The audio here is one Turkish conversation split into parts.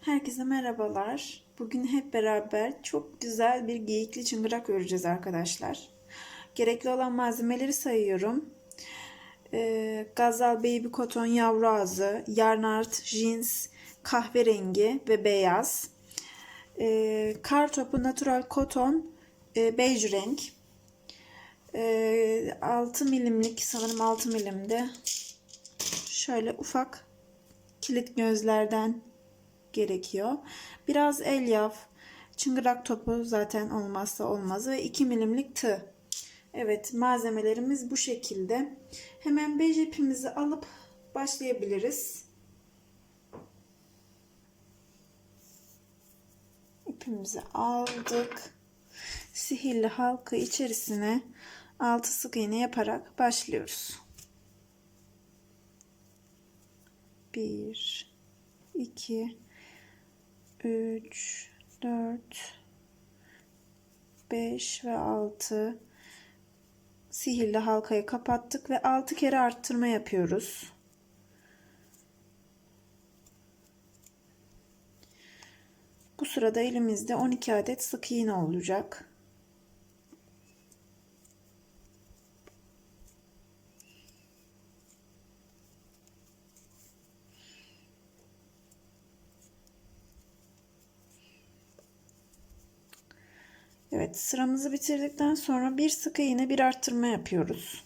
Herkese merhabalar. Bugün hep beraber çok güzel bir geyikli çıngırak öreceğiz arkadaşlar. Gerekli olan malzemeleri sayıyorum. Ee, Gazal Baby Cotton yavru ağzı, yarnart, jeans, kahverengi ve beyaz. Ee, kar topu natural cotton, e, bej renk. Ee, 6 milimlik sanırım 6 milimde şöyle ufak kilit gözlerden gerekiyor. Biraz elyaf, çıngırak topu zaten olmazsa olmazı ve 2 milimlik tığ. Evet malzemelerimiz bu şekilde. Hemen bej ipimizi alıp başlayabiliriz. İpimizi aldık. Sihirli halka içerisine 6 sık iğne yaparak başlıyoruz. 1 2 3 4 5 ve 6 sihirli halkayı kapattık ve 6 kere arttırma yapıyoruz. Bu sırada elimizde 12 adet sık iğne olacak. Evet sıramızı bitirdikten sonra bir sık iğne bir arttırma yapıyoruz.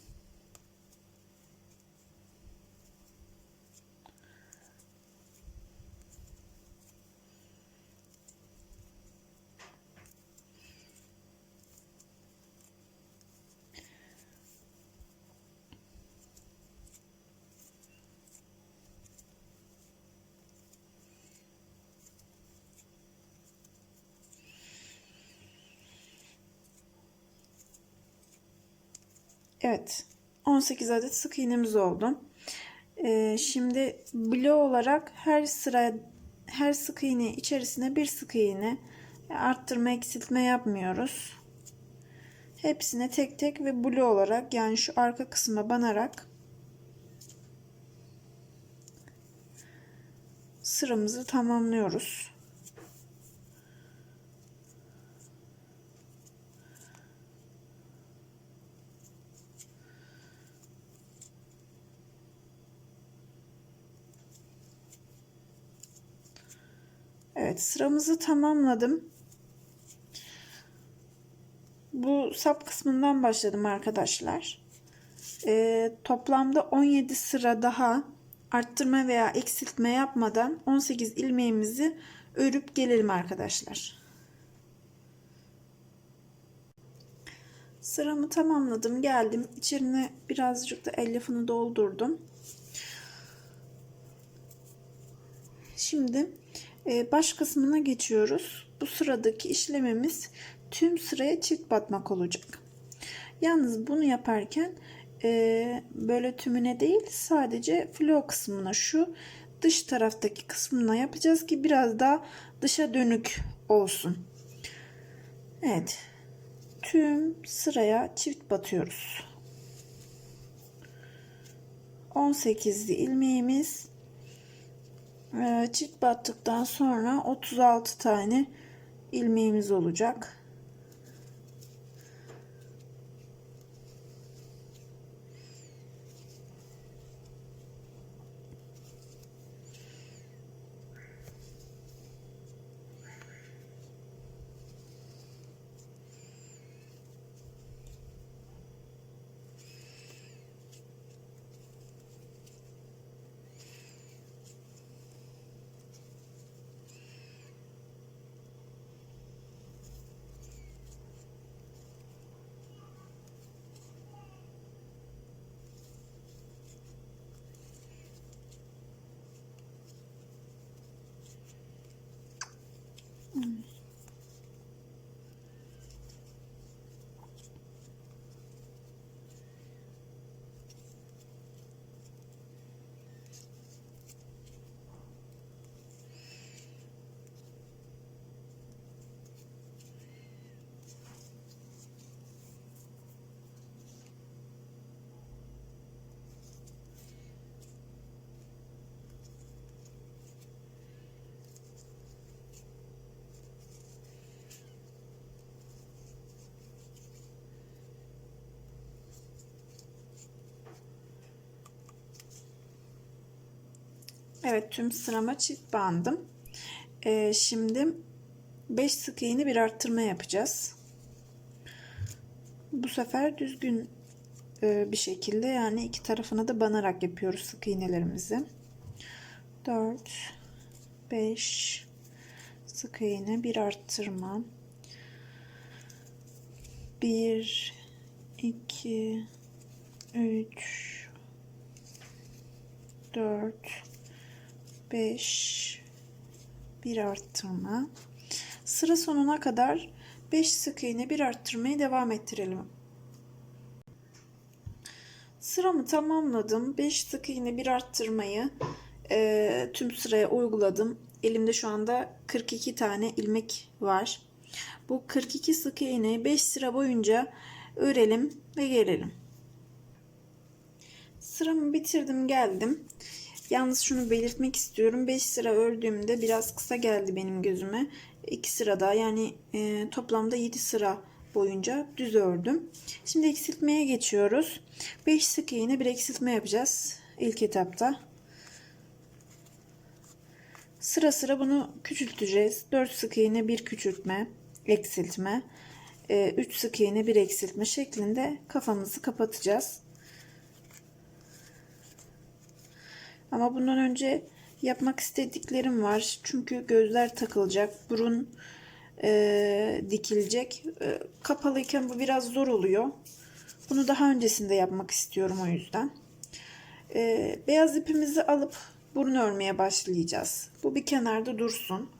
Evet. 18 adet sık iğnemiz oldu. Ee, şimdi blok olarak her sıra her sık iğne içerisine bir sık iğne arttırma eksiltme yapmıyoruz. Hepsine tek tek ve blok olarak yani şu arka kısma banarak sıramızı tamamlıyoruz. Evet sıramızı tamamladım. Bu sap kısmından başladım arkadaşlar. Ee, toplamda 17 sıra daha arttırma veya eksiltme yapmadan 18 ilmeğimizi örüp gelelim arkadaşlar. Sıramı tamamladım geldim. İçerine birazcık da elyafını doldurdum. Şimdi baş kısmına geçiyoruz. Bu sıradaki işlemimiz tüm sıraya çift batmak olacak. Yalnız bunu yaparken e, böyle tümüne değil sadece flo kısmına şu dış taraftaki kısmına yapacağız ki biraz daha dışa dönük olsun. Evet. Tüm sıraya çift batıyoruz. 18'li ilmeğimiz ee, çift battıktan sonra 36 tane ilmeğimiz olacak. Mm. Evet tüm sırama çift bandım. Ee, şimdi 5 sık iğne bir arttırma yapacağız. Bu sefer düzgün e, bir şekilde yani iki tarafına da banarak yapıyoruz sık iğnelerimizi. 4 5 sık iğne bir arttırma. 1 2 3 4 5 bir arttırma. Sıra sonuna kadar 5 sık iğne bir arttırmayı devam ettirelim. Sıramı tamamladım. 5 sık iğne bir arttırmayı e, tüm sıraya uyguladım. Elimde şu anda 42 tane ilmek var. Bu 42 sık iğneyi 5 sıra boyunca örelim ve gelelim. Sıramı bitirdim geldim. Yalnız şunu belirtmek istiyorum. 5 sıra ördüğümde biraz kısa geldi benim gözüme. 2 sırada yani e, toplamda 7 sıra boyunca düz ördüm. Şimdi eksiltmeye geçiyoruz. 5 sık iğne bir eksiltme yapacağız ilk etapta. Sıra sıra bunu küçülteceğiz. 4 sık iğne bir küçültme, eksiltme, 3 sık iğne bir eksiltme şeklinde kafamızı kapatacağız. Ama bundan önce yapmak istediklerim var. Çünkü gözler takılacak, burun e, dikilecek. E, kapalıyken bu biraz zor oluyor. Bunu daha öncesinde yapmak istiyorum o yüzden. E, beyaz ipimizi alıp burun örmeye başlayacağız. Bu bir kenarda dursun.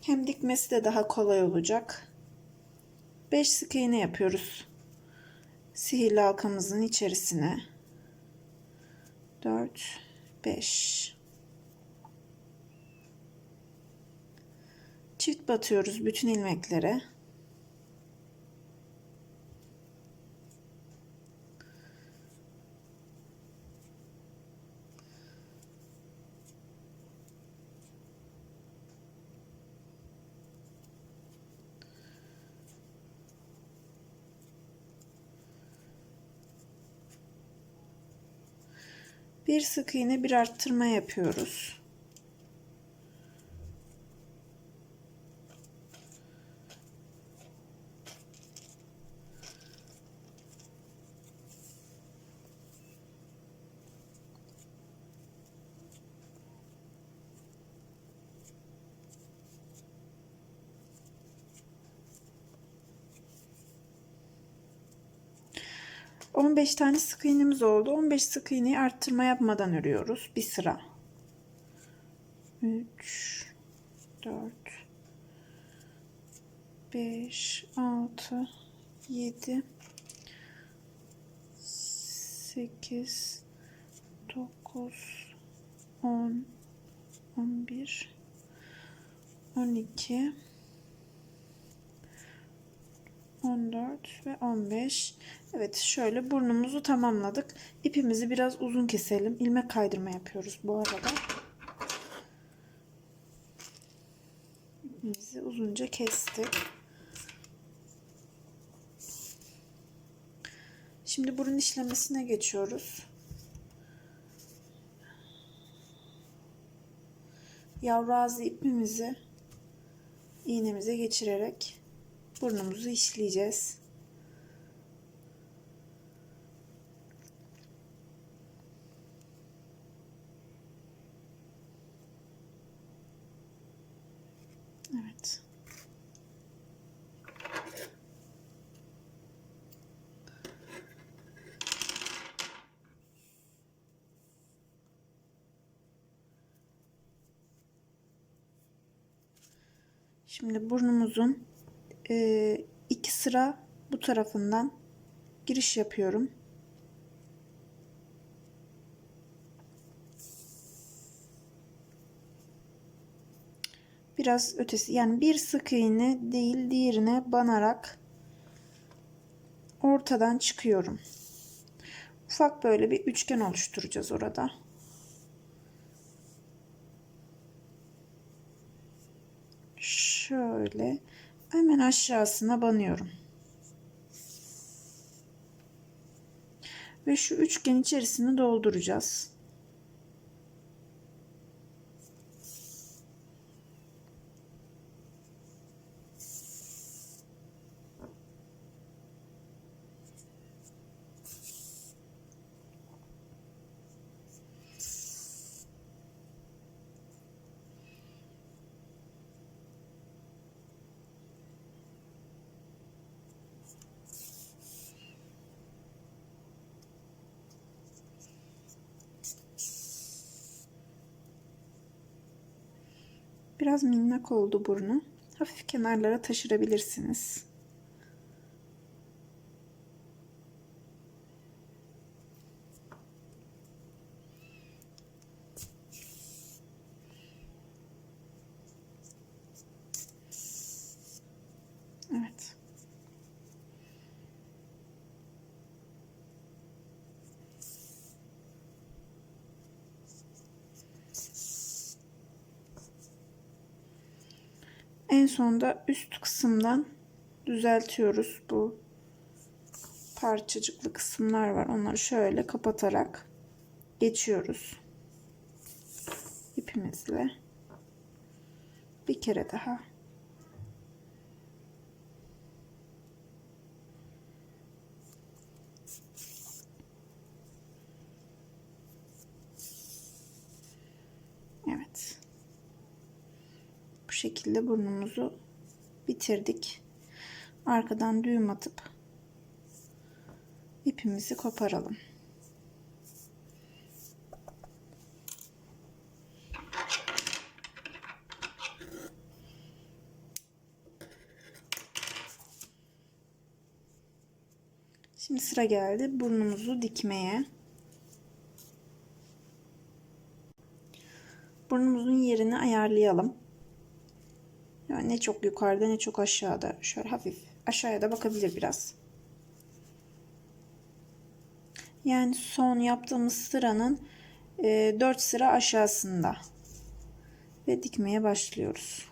Hem dikmesi de daha kolay olacak. 5 sık iğne yapıyoruz. Sihirli halkamızın içerisine. 4 5 Çift batıyoruz bütün ilmeklere. Bir sık iğne bir arttırma yapıyoruz. On beş tane sık iğnemiz oldu. On beş sık iğneyi arttırma yapmadan örüyoruz. Bir sıra. Üç, dört, beş, altı, yedi, sekiz, dokuz, on, on bir, on iki, 14 ve 15. Evet şöyle burnumuzu tamamladık. İpimizi biraz uzun keselim. İlmek kaydırma yapıyoruz bu arada. İpimizi uzunca kestik. Şimdi burun işlemesine geçiyoruz. Yavru ağzı ipimizi iğnemize geçirerek burnumuzu işleyeceğiz. Evet. Şimdi burnumuzun e, iki sıra bu tarafından giriş yapıyorum. Biraz ötesi yani bir sık iğne değil diğerine banarak ortadan çıkıyorum. Ufak böyle bir üçgen oluşturacağız orada. Şöyle hemen aşağısına banıyorum. Ve şu üçgen içerisini dolduracağız. Biraz minnak oldu burnu. Hafif kenarlara taşırabilirsiniz. Evet. Sonda üst kısımdan düzeltiyoruz. Bu parçacıklı kısımlar var. Onları şöyle kapatarak geçiyoruz. İpimizle. Bir kere daha. Evet. Bu şekilde burnumuzu bitirdik. Arkadan düğüm atıp ipimizi koparalım. Şimdi sıra geldi burnumuzu dikmeye. Burnumuzun yerini ayarlayalım. Yani ne çok yukarıda ne çok aşağıda. Şöyle hafif aşağıya da bakabilir biraz. Yani son yaptığımız sıranın e, 4 sıra aşağısında. Ve dikmeye başlıyoruz.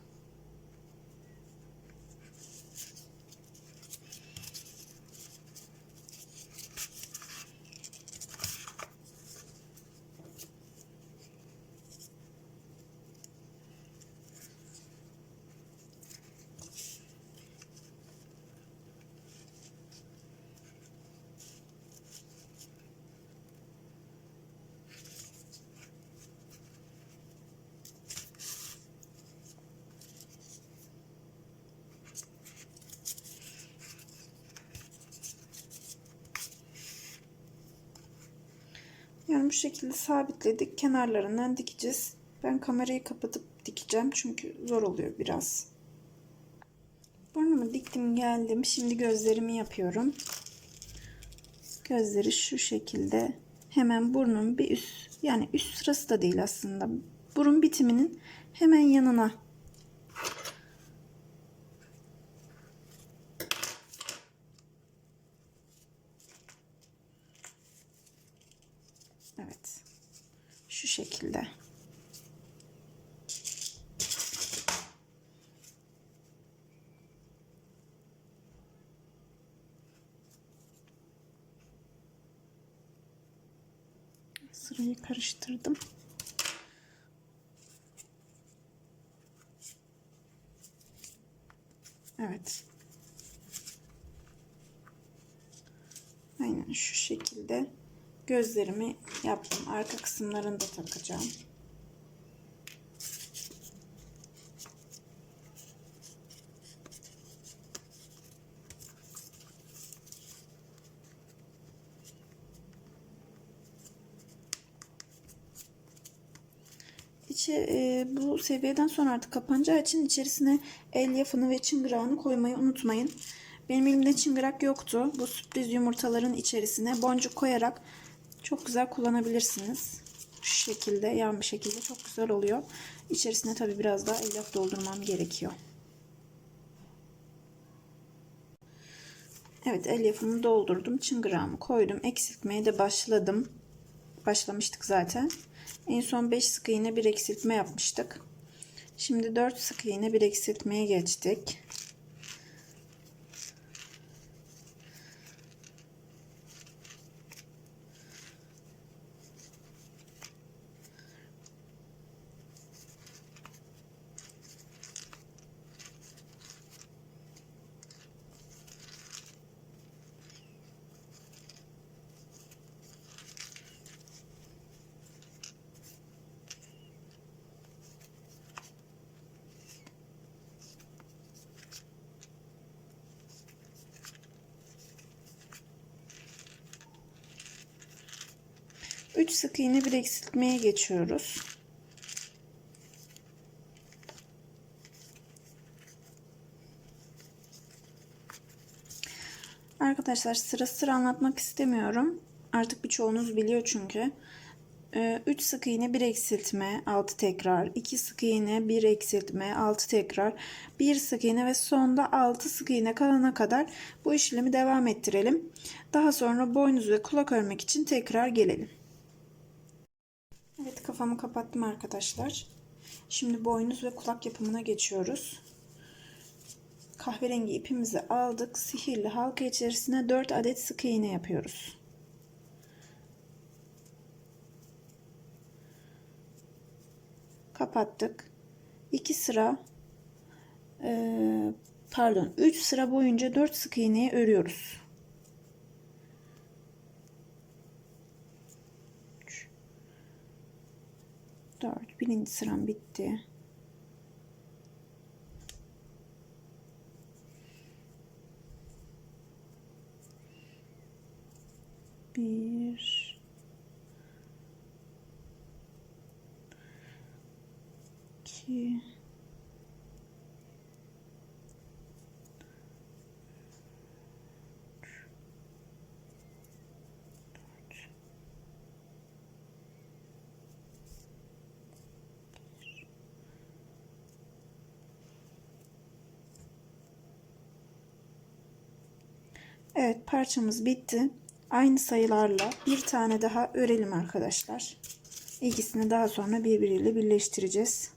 Yani bu şekilde sabitledik. Kenarlarından dikeceğiz. Ben kamerayı kapatıp dikeceğim. Çünkü zor oluyor biraz. Burnumu diktim geldim. Şimdi gözlerimi yapıyorum. Gözleri şu şekilde hemen burnun bir üst yani üst sırası da değil aslında. Burun bitiminin hemen yanına Evet. Şu şekilde. Sırayı karıştırdım. Evet. Aynen şu şekilde gözlerimi yaptım. Arka kısımlarını da takacağım. İçi, e, bu seviyeden sonra artık kapanacağı için içerisine elyafını ve çıngırağını koymayı unutmayın. Benim elimde çıngırak yoktu. Bu sürpriz yumurtaların içerisine boncuk koyarak çok güzel kullanabilirsiniz. Şu şekilde yan bir şekilde çok güzel oluyor. İçerisine tabi biraz daha elyaf doldurmam gerekiyor. Evet elyafımı doldurdum. Çıngırağımı koydum. Eksiltmeye de başladım. Başlamıştık zaten. En son 5 sık iğne bir eksiltme yapmıştık. Şimdi 4 sık iğne bir eksiltmeye geçtik. 3 sık iğne bir eksiltmeye geçiyoruz. Arkadaşlar sıra sıra anlatmak istemiyorum. Artık birçoğunuz biliyor çünkü. Ee, 3 sık iğne 1 eksiltme 6 tekrar 2 sık iğne 1 eksiltme 6 tekrar 1 sık iğne ve sonda 6 sık iğne kalana kadar bu işlemi devam ettirelim. Daha sonra boynuz ve kulak örmek için tekrar gelelim. Kafamı kapattım arkadaşlar. Şimdi boynuz ve kulak yapımına geçiyoruz. Kahverengi ipimizi aldık. Sihirli halka içerisine 4 adet sık iğne yapıyoruz. Kapattık. 2 sıra e, pardon 3 sıra boyunca 4 sık iğneyi örüyoruz. 4 birinci sıram bitti. Bir. İki Evet parçamız bitti. Aynı sayılarla bir tane daha örelim arkadaşlar. İkisini daha sonra birbiriyle birleştireceğiz.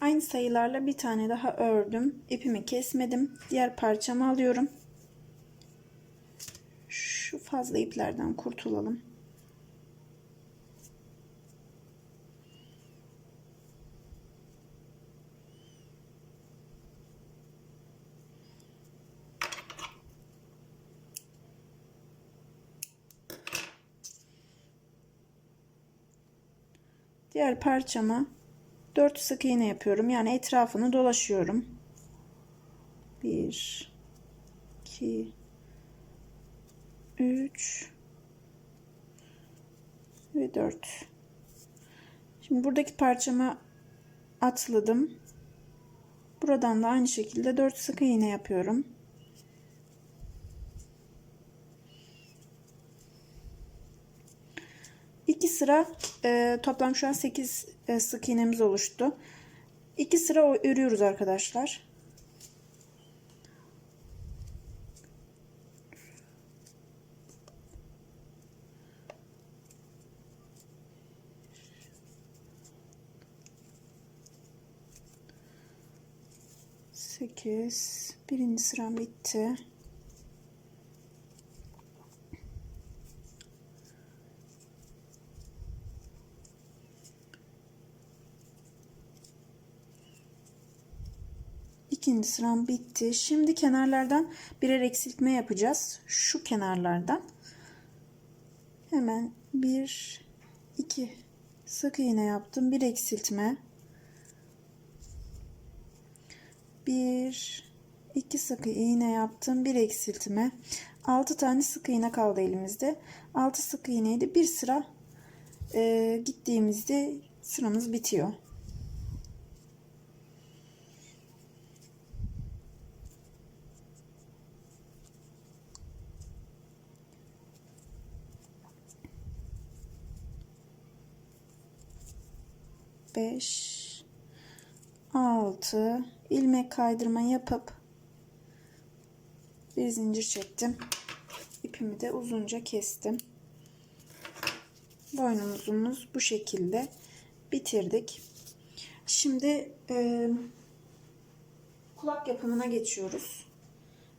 Aynı sayılarla bir tane daha ördüm. İpimi kesmedim. Diğer parçamı alıyorum. Şu fazla iplerden kurtulalım. Diğer parçama 4 sık iğne yapıyorum. Yani etrafını dolaşıyorum. 1 2 3 ve 4 Şimdi buradaki parçama atladım. Buradan da aynı şekilde 4 sık iğne yapıyorum. 2 sıra e, toplam şu an 8 e, sık iğnemiz oluştu. 2 sıra örüyoruz arkadaşlar. Sekiz. Birinci sıram bitti. İkinci sıram bitti. Şimdi kenarlardan birer eksiltme yapacağız. Şu kenarlardan. Hemen bir, iki sık iğne yaptım. Bir eksiltme. Bir, iki sık iğne yaptım. Bir eksiltme. Altı tane sık iğne kaldı elimizde. Altı sık iğneydi. Bir sıra e, gittiğimizde sıramız bitiyor. 5 6 ilmek kaydırma yapıp bir zincir çektim. İpimi de uzunca kestim. Boynumuzumuz bu şekilde bitirdik. Şimdi e, kulak yapımına geçiyoruz.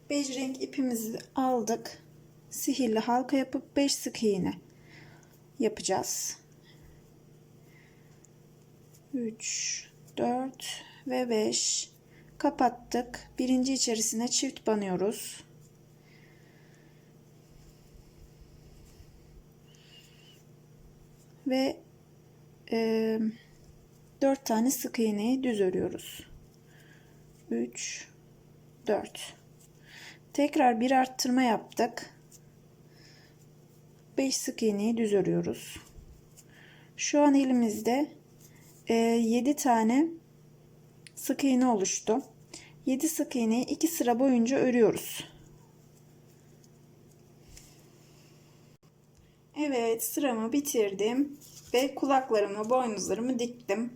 Bej renk ipimizi aldık. Sihirli halka yapıp 5 sık iğne yapacağız. 3, 4 ve 5 kapattık. Birinci içerisine çift banıyoruz. Ve e, 4 tane sık iğneyi düz örüyoruz. 3, 4. Tekrar bir arttırma yaptık. 5 sık iğneyi düz örüyoruz. Şu an elimizde 7 ee, tane sık iğne oluştu. 7 sık iğneyi 2 sıra boyunca örüyoruz. Evet sıramı bitirdim ve kulaklarımı boynuzlarımı diktim.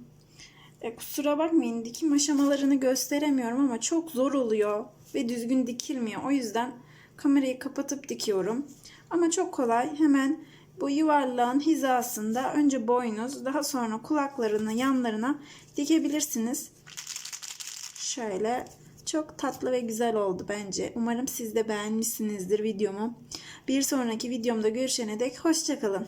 E, kusura bakmayın dikim aşamalarını gösteremiyorum ama çok zor oluyor ve düzgün dikilmiyor. O yüzden kamerayı kapatıp dikiyorum. Ama çok kolay. Hemen bu yuvarlağın hizasında önce boynuz daha sonra kulaklarını yanlarına dikebilirsiniz. Şöyle çok tatlı ve güzel oldu bence. Umarım siz de beğenmişsinizdir videomu. Bir sonraki videomda görüşene dek hoşçakalın.